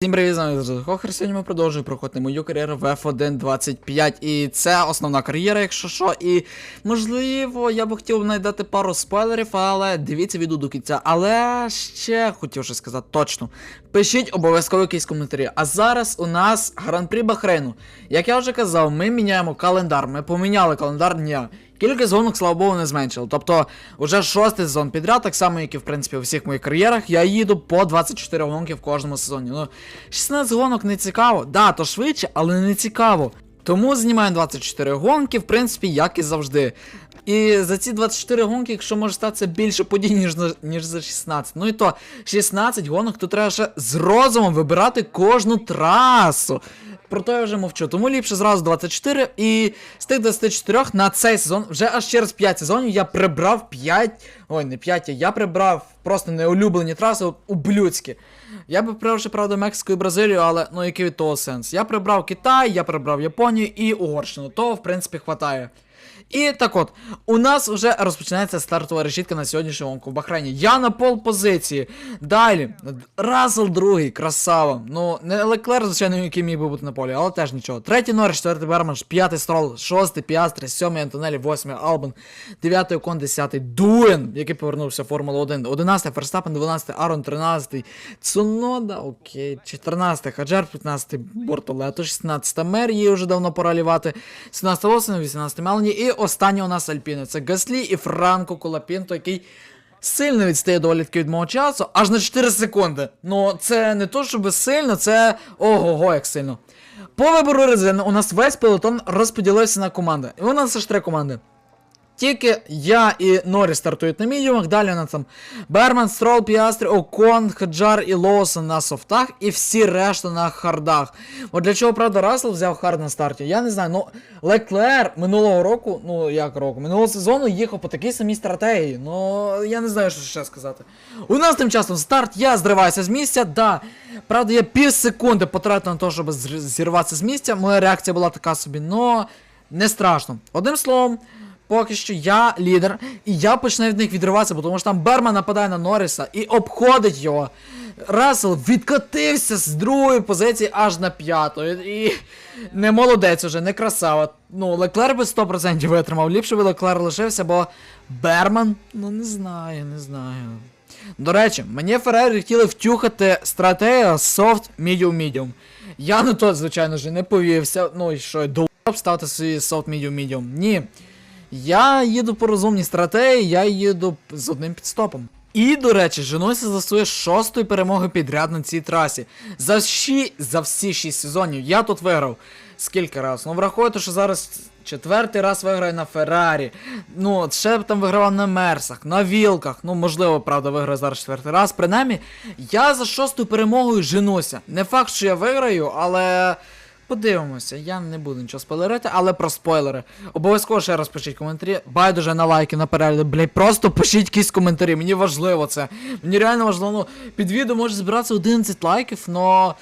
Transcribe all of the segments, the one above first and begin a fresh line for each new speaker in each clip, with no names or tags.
Всім привіт, з вами Хохер. Сьогодні ми продовжуємо проходити мою кар'єру в F1 25. І це основна кар'єра, якщо що. І можливо, я би хотів знайдати пару спойлерів, але дивіться відео до кінця. Але ще хотів щось сказати точно. Пишіть обов'язково якісь коментарі. А зараз у нас гран-прі Бахрейну. Як я вже казав, ми міняємо календар. Ми поміняли календар дня. Кількість гонок, слава Богу, не зменшили. Тобто, вже шостий сезон підряд, так само, як і в принципі у всіх моїх кар'єрах, я їду по 24 гонки в кожному сезоні. Ну, 16 гонок не цікаво. Да, то швидше, але не цікаво. Тому знімаємо 24 гонки, в принципі, як і завжди. І за ці 24 гонки, якщо може статися більше подій, ніж, ніж за 16. Ну і то 16 гонок, то треба ще з розумом вибирати кожну трасу. Про то я вже мовчу. Тому ліпше зразу 24. І з тих 24 на цей сезон, вже аж через 5 сезонів я прибрав 5. Ой, не 5, я прибрав просто неулюблені траси ублюдські. Я би прибрав ще, правда, Мексику і Бразилію, але ну який від того сенс? Я прибрав Китай, я прибрав Японію і Угорщину. Того, в принципі, хватає. І так от, у нас вже розпочинається стартова решітка на сьогоднішню гонку в Бахрейні. Я на пол позиції. Далі, Рассел другий, красава. Ну, не Леклер, звичайно, який міг би бути на полі, але теж нічого. Третій Норріс, четвертий Берман, п'ятий Строл, шостий Піастри, сьомий Антонелі, восьмий Албан, дев'ятий Окон, десятий Дуен, який повернувся в Формулу 1, одинадцятий Ферстапен, дванадцятий Арон, тринадцятий Цунода, окей, чотирнадцятий Хаджар, п'ятнадцятий Бортолето, шістнадцята Мер, її вже давно пора лівати, 17 Лосен, 18 Мелані, і останній у нас Альпіни. Це Гаслі і Франко Колапінто, який сильно відстає доволі таки від мого часу, аж на 4 секунди. Ну, це не то, щоб сильно, це ого-го, як сильно. По вибору резини у нас весь пелотон розподілився на команди. І у нас аж три команди. Тільки я і Норі стартують на мідіумах, далі у нас там Берман, Строл, Піастрі, Окон, Хаджар і Лоусон на софтах, і всі решта на хардах. От для чого, правда, Рассел взяв хард на старті? Я не знаю. Ну, Леклер минулого року, ну як року, минулого сезону їхав по такій самій стратегії. Ну, я не знаю, що ще сказати. У нас тим часом старт, я зриваюся з місця, да. Правда, я пів секунди потратив на те, щоб зірватися з місця. Моя реакція була така собі, но не страшно. Одним словом. Поки що я лідер, і я почну від них відриватися, бо тому що там Берман нападає на Норріса і обходить його. Рассел відкотився з другої позиції аж на п'яту. І не молодець уже, не красава. Ну, Леклер би 100% витримав. Ліпше би Леклер лишився, бо Берман, ну не знаю, не знаю. До речі, мені Феррері хотіли втюхати стратегію soft medium medium. Я на то, звичайно ж, не повівся. Ну і що, до ставити свій soft medium medium. Ні. Я їду по розумній стратегії, я їду з одним підстопом. І, до речі, женуся за свою шостою перемогою підряд на цій трасі. За, ші... за всі шість сезонів я тут виграв. Скільки раз? Ну, враховуйте, що зараз четвертий раз виграю на Феррарі. Ну, ще б там вигравав на Мерсах, на Вілках. Ну, можливо, правда, виграю зараз четвертий раз. Принаймні, я за шостою перемогою женуся. Не факт, що я виграю, але. Подивимося, я не буду нічого спойлерити, але про спойлери. Обов'язково ще раз пишіть коментарі. Байдуже на лайки, на перегляди. Блять, просто пишіть якісь коментарі. Мені важливо це. Мені реально важливо. Ну, під відео може збиратися 11 лайків, но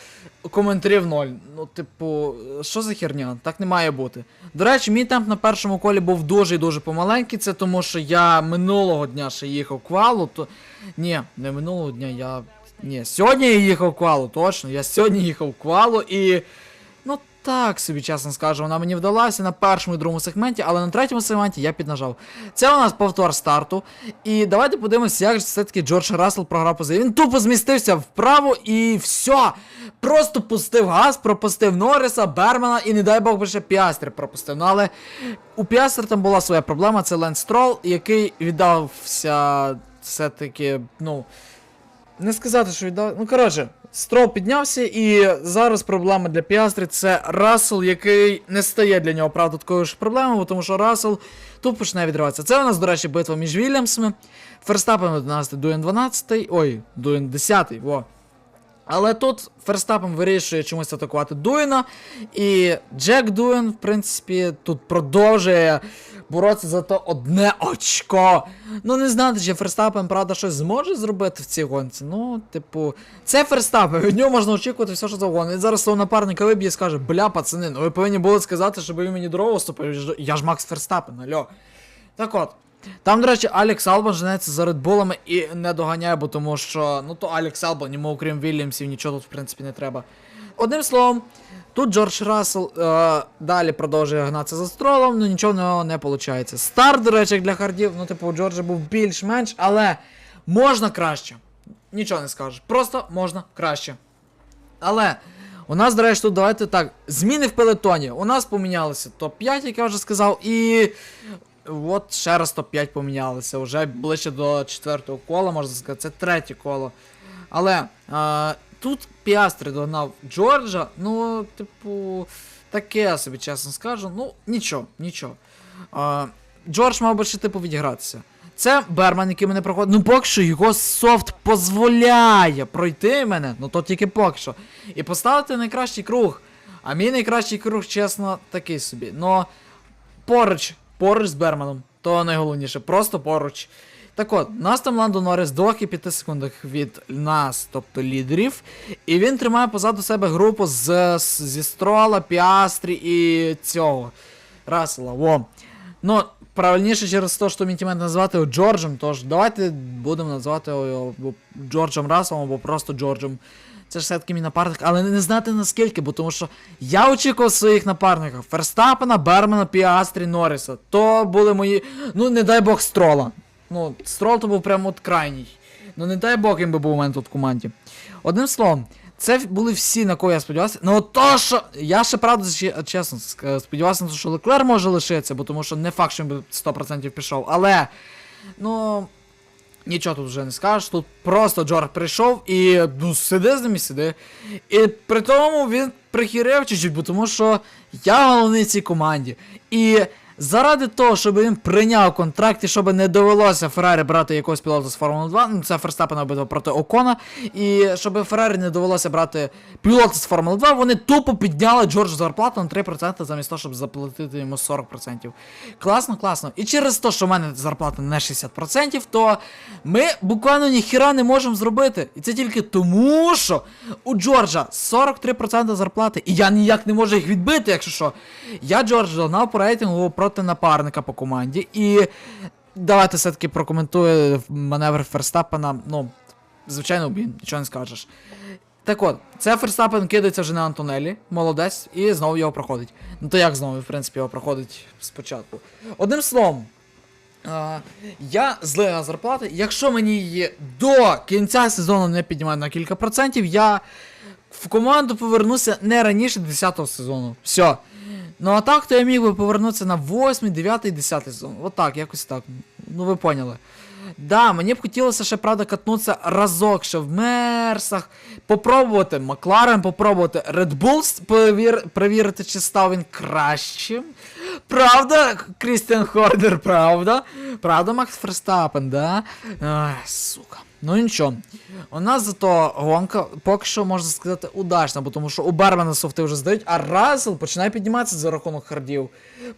коментарів 0. Ну, типу, що за херня? Так не має бути. До речі, мій темп на першому колі був дуже і дуже помаленький. Це тому, що я минулого дня ще їхав квалу, то. Ні, не минулого дня, я. Ні, сьогодні я їхав квалу, точно. Я сьогодні їхав квалу і. Так собі, чесно скажу, вона мені вдалася на першому і другому сегменті, але на третьому сегменті я піднажав. Це у нас повтор старту. І давайте подивимося, як же все-таки Джордж Рассел програв позицію. Він тупо змістився вправо і все. Просто пустив газ, пропустив Норриса, Бермана і не дай Бог би ще Піастри пропустив. Ну але у Піастри там була своя проблема, це Ленс Строл, який віддався все-таки, ну. Не сказати, що віддав. Ну, коротше, Строл піднявся, і зараз проблема для Піастрі це Рассел, який не стає для нього, правда, такою ж проблемою, тому що Рассел тут почне відриватися. Це у нас, до речі, битва між Вільямсами. Ферстапен 11, Дуен 12, ой, Дуен 10, во. Але тут Ферстапен вирішує чомусь атакувати Дуена, і Джек Дуен, в принципі, тут продовжує боротися за то одне очко. Ну, не знати, чи Ферстапен, правда, щось зможе зробити в цій гонці. Ну, типу, це Ферстапен, від нього можна очікувати все, що завгодно. Він зараз свого напарника виб'є і скаже, бля, пацани, ну ви повинні були сказати, щоб він мені дорогу ступив. Я ж Макс Ферстапен, альо. Так от, Там, до речі, Алекс Алба женеться за редбулами і не доганяє, бо тому що, ну то Алекс Алба, йому окрім Вільямсів, нічого тут, в принципі, не треба. Одним словом, тут Джордж Рассел е, далі продовжує гнатися за стролом, ну нічого в нього не виходить. Старт, до речі, для хардів, ну, типу, у Джорджа був більш-менш, але можна краще. Нічого не скажеш. Просто можна краще. Але у нас, до речі, тут давайте так. Зміни в пелетоні. У нас помінялися топ-5, як я вже сказав, і. От ще раз топ-5 помінялися. Вже ближче до четвертого кола, можна сказати, це третє коло. Але а, тут Піастри догнав Джорджа. Ну, типу, таке собі, чесно скажу. Ну, нічого, нічого. А, Джордж мав би ще типу відігратися. Це Берман, який мене проходить. Ну, поки що його софт дозволяє пройти мене, ну то тільки поки що. І поставити найкращий круг. А мій найкращий круг, чесно, такий собі. Но поруч, поруч з Берманом. То найголовніше, просто поруч. Так от, нас там Ландо Норріс 2,5 секундах від нас, тобто лідерів. І він тримає позаду себе групу з, з- зі Строла, Піастрі і цього. Рассела. Во. Ну, правильніше через те, що мій тімет назвати його Джорджем, тож давайте будемо називати його Джорджем Расселом або просто Джорджем. Це ж все-таки мій напарник, але не знати наскільки, бо тому що я очікував своїх напарників Ферстапена, Бермана, Піастрі, Норріса. То були мої. Ну, не дай Бог, Строла. Ну, Строл то був прямо от крайній. Ну не дай Бог їм би був у мене тут в команді. Одним словом, це були всі, на кого я сподівався. Ну то, що. Я ще правда чесно сподівався що Леклер може лишитися, бо тому що не факт, що він би 100% пішов. Але. Ну. Нічого тут вже не скажеш. Тут просто Джордж прийшов і ну, сиди з ним і сиди. І при тому він прихірив чуть-чуть, тому що я головний цій команді. І заради того, щоб він прийняв контракт і щоб не довелося Феррарі брати якогось пілота з Формули 2, ну це Ферстапен обидва проти Окона, і щоб Феррарі не довелося брати пілота з Формули 2, вони тупо підняли Джорджу зарплату на 3% замість того, щоб заплатити йому 40%. Класно, класно. І через те, що в мене зарплата не 60%, то ми буквально ніхіра не можемо зробити. І це тільки тому, що у Джорджа 43% зарплати, і я ніяк не можу їх відбити, якщо що. Я Джордж догнав по рейтингу проти напарника по команді. І давайте все-таки прокоментую маневр Ферстапена. Ну, звичайно, він, нічого не скажеш. Так от, це Ферстапен кидається вже на Антонелі, молодець, і знову його проходить. Ну то як знову, в принципі, його проходить спочатку. Одним словом, а, я злий на зарплати. Якщо мені її до кінця сезону не піднімають на кілька процентів, я в команду повернуся не раніше 10-го сезону. Все. Ну а так, то я міг би повернутися на 8, 9, 10 сезон. Отак, якось так. Ну ви поняли. Да, мені б хотілося ще, правда, катнутися разок ще в Мерсах, попробувати Макларен, попробувати Red Bull, перевір, перевірити, чи став він кращим. Правда, Крістіан Хорнер, правда? Правда, Макс Ферстапен, да? Ай, сука. Ну нічого. У нас зато гонка поки що можна сказати удачна, бо тому що у Бармена софти вже здають, а Рассел починає підніматися за рахунок хардів.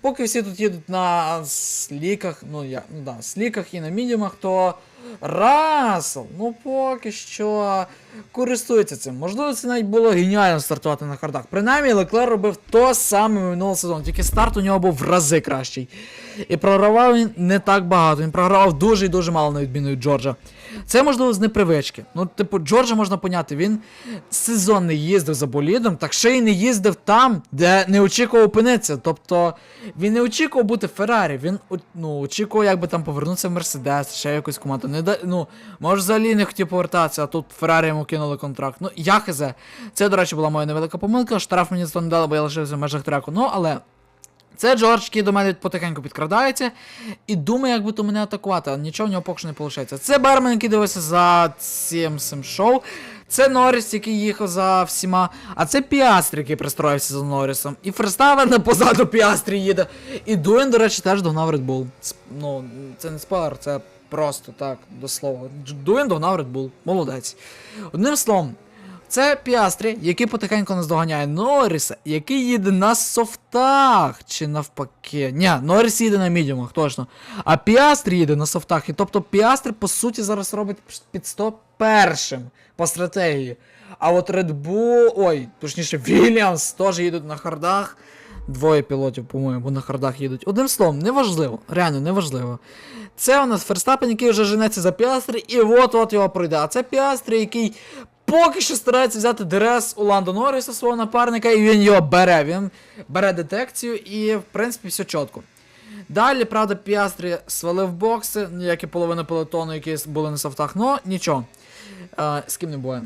Поки всі тут їдуть на сліках, ну я, ну да, сліках і на мідіумах, то Рассел, ну поки що користується цим. Можливо, це навіть було геніально стартувати на хардах. Принаймні, Леклер робив то саме минулого сезону, тільки старт у нього був в рази кращий. І програвав він не так багато, він програвав дуже і дуже мало на відміну від Джорджа. Це можливо з непривички. Ну, типу, Джорджа можна поняти, він сезон не їздив за болідом, так ще й не їздив там, де не очікував опинитися. Тобто він не очікував бути Феррарі, він ну, очікував, як би там повернутися в Мерседес, ще якусь команду. Не да... ну, може взагалі не хотів повертатися, а тут Феррарі йому кинули контракт. Ну, я хз. Це, до речі, була моя невелика помилка. Штраф мені не дали, бо я лишився в межах треку. Ну, але. Це Джордж, який до мене потихеньку підкрадається і думає, як би то мене атакувати, але нічого в нього поки що не виходить. Це Бермен, який дивився за цим цим шоу. Це Норріс, який їхав за всіма. А це Піастрі, який пристроївся за Норрісом. І Ферставен позаду Піастрі їде. І Дуен, до речі, теж догнав Red Bull. Ну, це не спойлер, це просто так, до слова. Дж- догнав Red Bull. Молодець. Одним словом. Це Піастрі, який потихеньку наздоганяє Норріса, який їде на софтах, чи навпаки. Ні, Норріс їде на мідіумах, точно. А Піастрі їде на софтах. І тобто Піастрі, по суті, зараз робить під 101 по стратегії. А от Red Bull, ой, точніше, Вільямс теж їдуть на хардах. Двоє пілотів, по-моєму, на хардах їдуть. Одним словом, неважливо, реально неважливо. Це у нас Ферстапен, який вже женеться за Піастрі, і от-от його пройде. А це Піастрі, який поки що старається взяти ДРС у Ландо Норріса, свого напарника, і він його бере. Він бере детекцію, і в принципі все чітко. Далі, правда, Піастрі свалив бокси, ну, як і половина пелотону, які були на софтах, ну нічого. Е, з ким не буває.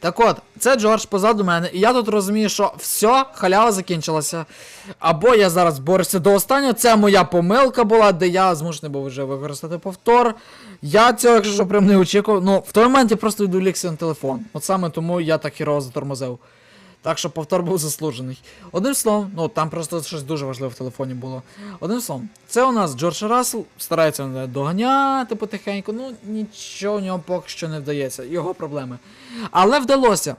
Так от, це Джордж позаду мене, і я тут розумію, що все, халява закінчилася. Або я зараз борюся до останнього, це моя помилка була, де я змушений був вже використати повтор. Я цього, якщо що, прям не очікував. Ну, в той момент я просто відволікся на телефон. От саме тому я так хірово затормозив. Так що повтор був заслужений. Одним словом, ну там просто щось дуже важливе в телефоні було. Одним словом, це у нас Джордж Рассел, старається доганяти потихеньку, ну нічого у нього поки що не вдається, його проблеми. Але вдалося.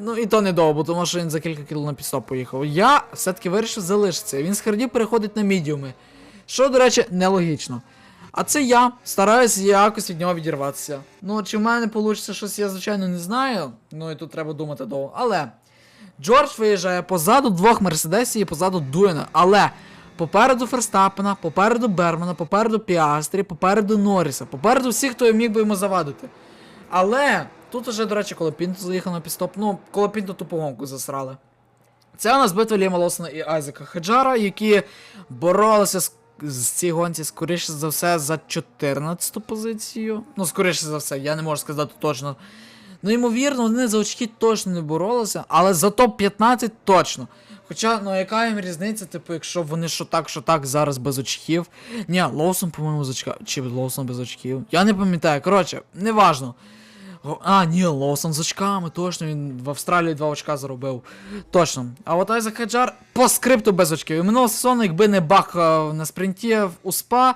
Ну і то недовго, тому що він за кілька кіл на підстоп поїхав. Я все-таки вирішив залишитися. Він з хардів переходить на мідіуми. Що, до речі, нелогічно. А це я стараюся якось від нього відірватися. Ну, чи в мене вийде щось, я звичайно не знаю. Ну і тут треба думати довго. Але Джордж виїжджає позаду двох Мерседесів і позаду Дуена. Але попереду Ферстапена, попереду Бермана, попереду Піастрі, попереду Норріса, попереду всіх, хто міг би йому завадити. Але тут уже, до речі, коли Пінто заїхав на підстоп, ну, коли Пінто тупу гонку засрали. Це у нас битва Ліма Лосона і Айзека Хеджара, які боролися з, з цій гонці, скоріше за все, за 14 ту позицію. Ну, скоріше за все, я не можу сказати точно. Ну, ймовірно, вони за очки точно не боролися, але за топ-15 точно. Хоча, ну яка їм різниця, типу, якщо вони що так, що так зараз без очків. Ні, Лоусон, по-моєму, з очка. Чи Лоусон без очків. Я не пам'ятаю. Коротше, неважно. А, ні, Лоусон з очками, точно, він в Австралії два очка заробив. Точно. А от Айзек Хаджар по скрипту без очків. І минулого сезону, якби не бах е, на спринті у СПА,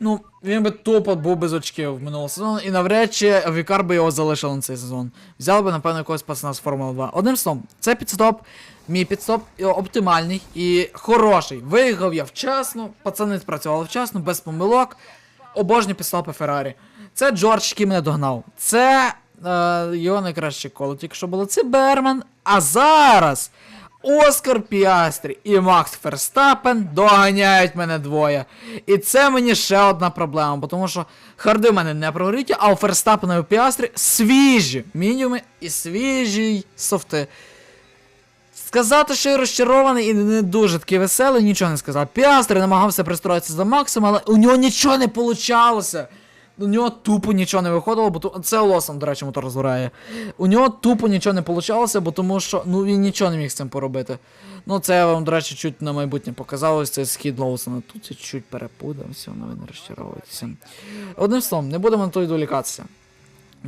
ну, він би тупо був без очків минулого сезону, і навряд чи Вікар би його залишив на цей сезон. Взяли би, напевно, якогось пацана з Формули 2. Одним словом, це підстоп, мій підстоп оптимальний і хороший. Виїхав я вчасно, пацани спрацювали вчасно, без помилок. Обожні підстопи Феррарі. Це Джордж, який мене догнав. Це е, його найкраще коло, тільки що було. Це Берман. А зараз Оскар Піастрі і Макс Ферстапен доганяють мене двоє. І це мені ще одна проблема, бо тому що харди в мене не прогріті, а у Ферстапена і у Піастрі свіжі мінімуми і свіжі софти. Сказати, що я розчарований і не дуже такий веселий, нічого не сказав. Піастри намагався пристроїтися за Максом, але у нього нічого не получалося. У нього тупо нічого не виходило, бо це Лосом, до речі, мотор розгорає. У нього тупо нічого не получалося, бо тому що ну він нічого не міг з цим поробити. Ну це я вам, до речі, чуть на майбутнє показалось, це схід Лоусона. Тут я чуть перепутався, ну ви не. Одним словом, не будемо на то відволікатися.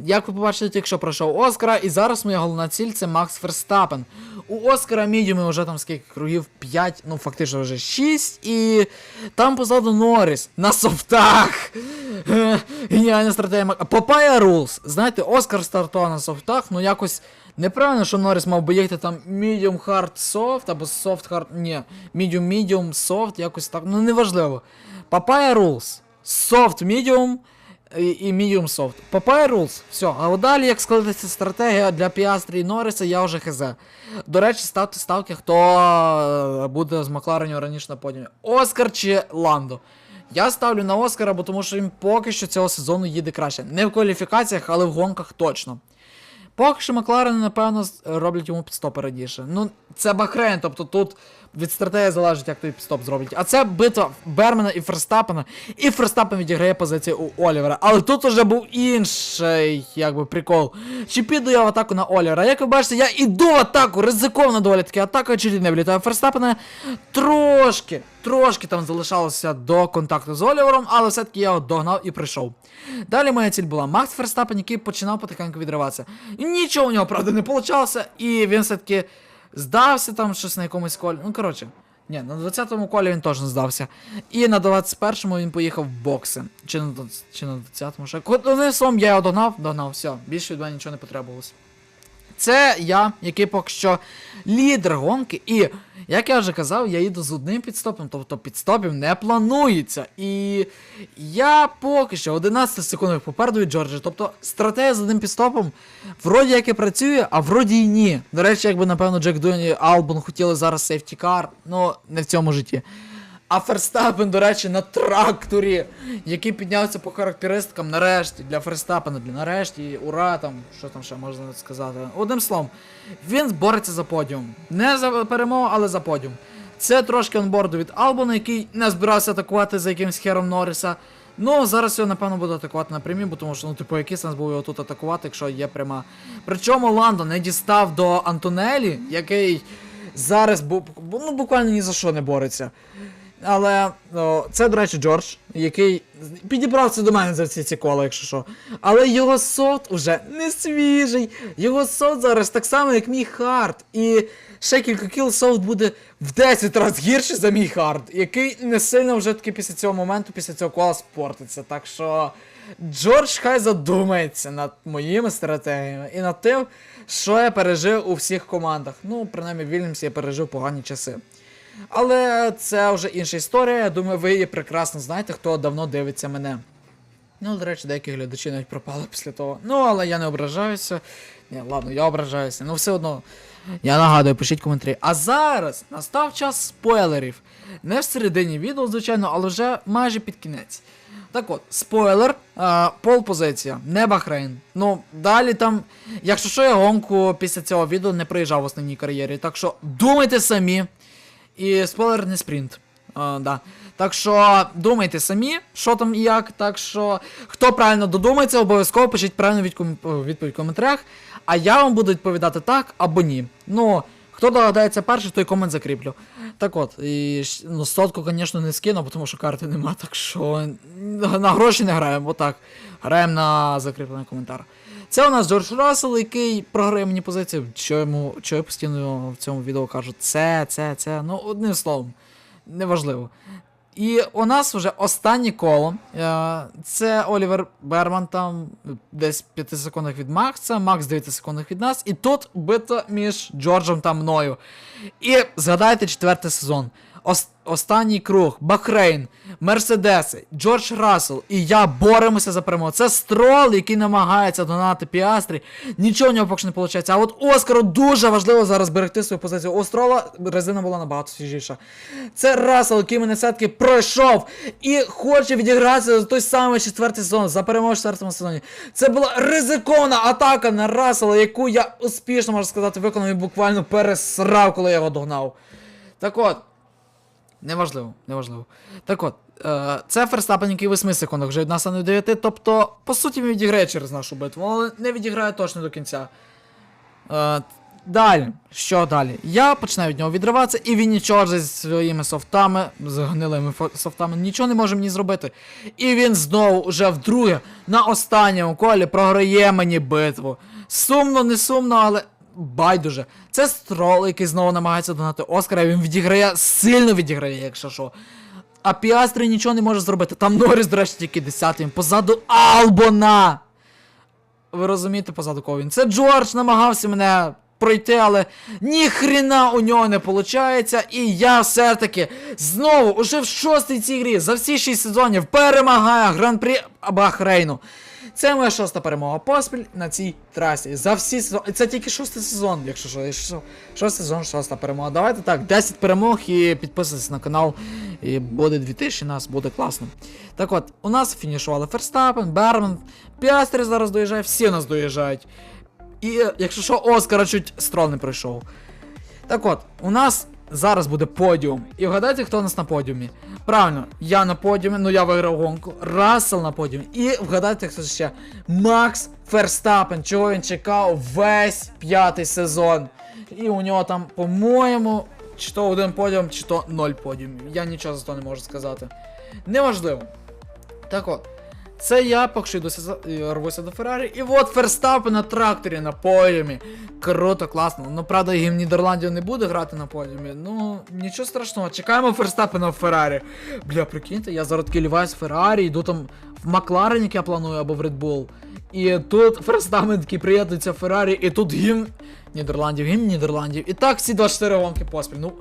Як ви побачите, тільки що пройшов Оскара, і зараз моя головна ціль це Макс Ферстапен. У Оскара мідіуми вже там скільки кругів 5, ну фактично вже 6, і там позаду Норріс на софтах. Геніальна стратегія. Папая Рулс. Знаєте, Оскар стартував на софтах, ну якось неправильно, що Норріс мав би їхати там medium hard soft або soft hard. Ні, medium medium soft, якось так. Ну неважливо. Папая Rules. Soft medium і, і medium soft. Papaya rules. Все. А далі, як складеться стратегія для Піастрі і Норриса, я вже хз. До речі, ставте ставки, хто е, буде з Макларенів раніше на подіумі. Оскар чи Ландо. Я ставлю на Оскара, бо тому що він поки що цього сезону їде краще. Не в кваліфікаціях, але в гонках точно. Поки що Макларени, напевно, роблять йому підстопи радіше. Ну, це Бахрейн, тобто тут від стратегії залежить, як той підстоп зроблять. А це битва Бермена і Ферстапена. І Ферстапен відіграє позицію у Олівера. Але тут уже був інший, якби, прикол. Чи піду я в атаку на Олівера? Як ви бачите, я іду в атаку, ризикована доволі таки атака, не влітає Ферстапена. Трошки, трошки там залишалося до контакту з Олівером, але все-таки я його догнав і прийшов. Далі моя ціль була Макс Ферстапен, який починав потихеньку відриватися. Нічого у нього, правда, не вийшло, і він все-таки здався там щось на якомусь колі. Ну, коротше. Ні, на 20-му колі він теж здався. І на 21-му він поїхав в бокси. Чи на, 20 чи на 20-му ще. Одним словом, я його догнав, догнав, все, більше від мене нічого не потребувалось. Це я, який поки що лідер гонки, і Як я вже казав, я їду з одним підстопом, тобто підстопів не планується. І я поки що 11 секунд попереду від Джорджа. Тобто стратегія з одним підстопом вроді як і працює, а вроді і ні. До речі, якби напевно Джек Дуні Албон хотіли зараз сейфтікар, ну не в цьому житті. А Ферстапен, до речі, на тракторі, який піднявся по характеристикам нарешті для Ферстапена, для нарешті, ура, там, що там ще можна сказати. Одним словом, він бореться за подіум. Не за перемогу, але за подіум. Це трошки онборду від Албона, який не збирався атакувати за якимсь хером Норріса. Ну, зараз його, напевно, буде атакувати напрямі, бо тому що, ну, типу, який сенс був його тут атакувати, якщо є пряма. Причому Ландо не дістав до Антонелі, який зараз бу- ну, буквально ні за що не бореться. Але о, це, до речі, Джордж, який підібрався до мене за всі ці кола, якщо що. Але його софт уже не свіжий. Його софт зараз так само, як мій хард. І ще кілька кіл софт буде в 10 разів гірше за мій хард, який не сильно вже таки після цього моменту, після цього кола спортиться. Так що Джордж хай задумається над моїми стратегіями і над тим, що я пережив у всіх командах. Ну, принаймні, в Вільямсі я пережив погані часи. Але це вже інша історія. Я думаю, ви її прекрасно знаєте, хто давно дивиться мене. Ну, до речі, деякі глядачі навіть пропали після того. Ну, але я не ображаюся. Ні, ладно, я ображаюся. Ну, все одно. Я нагадую, пишіть коментарі. А зараз настав час спойлерів. Не в середині відео, звичайно, але вже майже під кінець. Так от, спойлер, а, пол позиція, не Бахрейн. Ну, далі там, якщо що, я гонку після цього відео не проїжджав в основній кар'єрі. Так що думайте самі. І спойлер не спринт. А, да. Так що думайте самі, що там і як. Так що, хто правильно додумається, обов'язково пишіть правильну відповідь в коментарях. А я вам буду відповідати так або ні. Ну, хто догадається перший, той комент закріплю. Так от, і ну, сотку, звісно, не скину, тому що карти нема, так що на гроші не граємо, отак. Граємо на закріплений коментар. Це у нас Джордж Рассел, який програє мені позицію. Що йому, що я постійно в цьому відео кажу, це, це, це. Ну, одним словом, неважливо. І у нас вже останнє коло. Е, Це Олівер Берман там десь 5 секундах від Макса, Макс 9 секундах від нас. І тут бито між Джорджем та мною. І згадайте четвертий сезон. Ос- останній круг, Бахрейн, Мерседеси, Джордж Рассел і я боремося за перемогу. Це строл, який намагається донати піастрі. Нічого в нього поки що не виходить. А от Оскару дуже важливо зараз берегти свою позицію. У Строла резина була набагато свіжіша. Це Рассел, який мене все-таки пройшов і хоче відігратися за той самий четвертий сезон, за перемогу в четвертому сезоні. Це була ризикована атака на Рассела, яку я успішно можна сказати виконав і буквально пересрав, коли я його догнав. Так от. Неважливо, неважливо. Так от, е, це Ферстапен, який 8 секундах вже від нас, не 9, тобто, по суті, він відіграє через нашу битву, але не відіграє точно до кінця. Е, далі, що далі? Я починаю від нього відриватися, і він нічого зі своїми софтами, з гнилими софтами, нічого не може мені зробити. І він знову, уже вдруге, на останньому колі програє мені битву. Сумно, не сумно, але байдуже. Це строл, який знову намагається донати Оскара, він відіграє, сильно відіграє, якщо що. А Піастрі нічого не може зробити. Там Норріс, до речі, тільки 10-м. Позаду Албона. Ви розумієте, позаду кого він? Це Джордж намагався мене пройти, але ніхрена у нього не виходить. І я все-таки знову, уже в шостій цій грі, за всі 6 сезонів, перемагаю гран-прі Бахрейну. Це моя шоста перемога поспіль на цій трасі. За всі сезони. Це тільки шостий сезон, якщо що. що. Шостий сезон, шоста перемога. Давайте так, 10 перемог і підписуйтесь на канал. І буде 2000 нас, буде класно. Так от, у нас фінішували Ферстапен, Берман, Піастри зараз доїжджає, всі у нас доїжджають. І якщо що, Оскара чуть строл не пройшов. Так от, у нас зараз буде подіум. І вгадайте, хто у нас на подіумі. Правильно, я на подіумі, ну я виграв гонку. Рассел на подіумі. І вгадайте, хто ще. Макс Ферстапен, чого він чекав весь п'ятий сезон. І у нього там, по-моєму, чи то один подіум, чи то ноль подіумів. Я нічого за то не можу сказати. Неважливо. Так от. Це я йду е, рвуся до Феррарі. І от Ферстапен на тракторі на подіумі. Круто, класно. Ну, правда, гімн Нідерландів не буде грати на подіумі. Ну, нічого страшного. Чекаємо Ферстапена в Феррарі. Бля, прикиньте, я зараз ліваюсь в Феррарі, йду там в Макларен, як я планую, або в Bull. І тут Ферстамен такий приєднується Феррарі, і тут гімн Нідерландів, гімн Нідерландів. І так всі 24 гонки поспіль. Ну,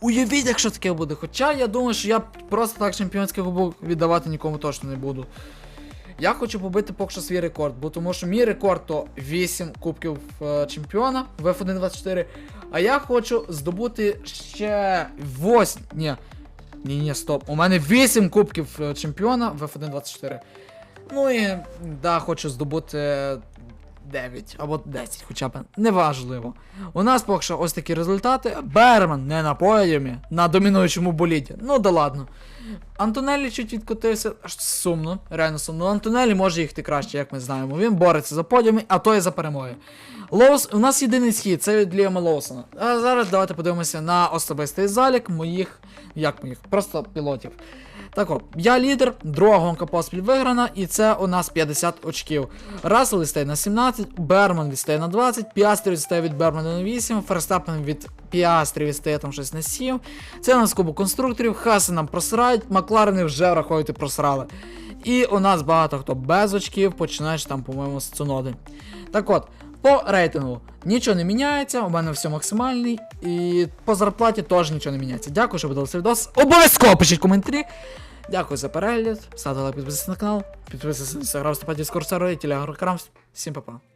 уявіть, якщо таке буде. Хоча я думаю, що я просто так чемпіонський кубок віддавати нікому точно не буду. Я хочу побити поки що свій рекорд, бо тому що мій рекорд то 8 кубків е, чемпіона в F1 24. А я хочу здобути ще 8. Ні. Ні, ні, стоп. У мене 8 кубків е, чемпіона в F1 24. Ну і да, хочу здобути 9 або 10 хоча б. Неважливо. У нас поки що ось такі результати. Берман не на подіумі, на домінуючому боліді. Ну да ладно. Антонелі чуть відкотився, аж сумно, реально сумно. Антонелі може їхати краще, як ми знаємо. Він бореться за подіуми, а то і за перемоги. Лоус, у нас єдиний схід, це від Ліама Лоусона. А зараз давайте подивимося на особистий залік моїх. Як моїх? Просто пілотів. Так от, я лідер, друга гонка поспіль виграна, і це у нас 50 очків. Рассел відстає на 17, Берман відстає на 20, Піастрі відстає від Бермана на 8, Ферстапен від Піастрі відстає там щось на 7. Це у нас конструкторів, Хаси нам просирають, Макларени вже враховуйте просрали. І у нас багато хто без очків, починаєш там, по-моєму, з Цуноди. Так от, по рейтингу нічого не міняється, у мене все максимальний. І по зарплаті теж нічого не міняється. Дякую, що подивилися відос. Обов'язково пишіть коментарі. Дякую за перегляд. Ставте лайк, підписуйтесь на канал, підписуйтесь на інстаграм, Дискорд сервер і телеграм. Всім па-па.